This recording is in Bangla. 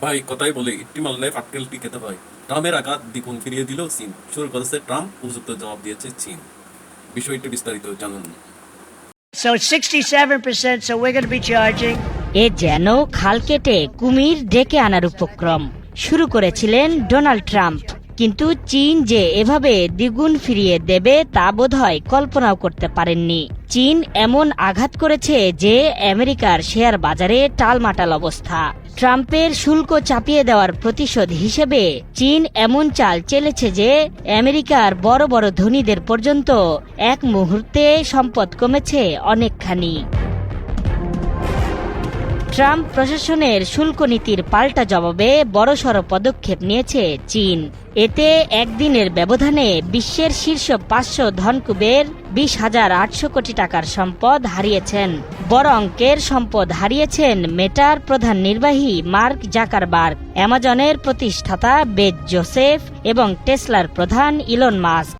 ভাই কথাই বলে ইট্টি মারলে পাটকেল টিকেতে হয় ট্রাম্পের আঘাত দ্বিগুণ ফিরিয়ে দিল চীন। শুরু করেছে ট্রাম্প উপযুক্ত জবাব দিয়েছে চীন। বিষয়টি বিস্তারিত জানুন। So 67%, so we're going to be charging. এ যেন খাল কেটে কুমির ডেকে আনার উপক্রম। শুরু করেছিলেন ডোনাল্ড ট্রাম্প। কিন্তু চীন যে এভাবে দ্বিগুণ ফিরিয়ে দেবে তা বোধহয় কল্পনাও করতে পারেননি। চীন এমন আঘাত করেছে যে আমেরিকার শেয়ার বাজারে টালমাটাল অবস্থা। ট্রাম্পের শুল্ক চাপিয়ে দেওয়ার প্রতিশোধ হিসেবে চীন এমন চাল চেলেছে যে আমেরিকার বড় বড় ধনীদের পর্যন্ত এক মুহূর্তে সম্পদ কমেছে অনেকখানি। ট্রাম্প প্রশাসনের শুল্ক নীতির পাল্টা জবাবে বড়সড় পদক্ষেপ নিয়েছে চীন। এতে একদিনের ব্যবধানে বিশ্বের শীর্ষ পাঁচশো ধনকুবের বিশ হাজার আটশো কোটি টাকার সম্পদ হারিয়েছেন। বড় অঙ্কের সম্পদ হারিয়েছেন মেটার প্রধান নির্বাহী মার্ক জাকারবার্গ। অ্যামাজনের প্রতিষ্ঠাতা বেজ জোসেফ এবং টেসলার প্রধান ইলন মাস্ক।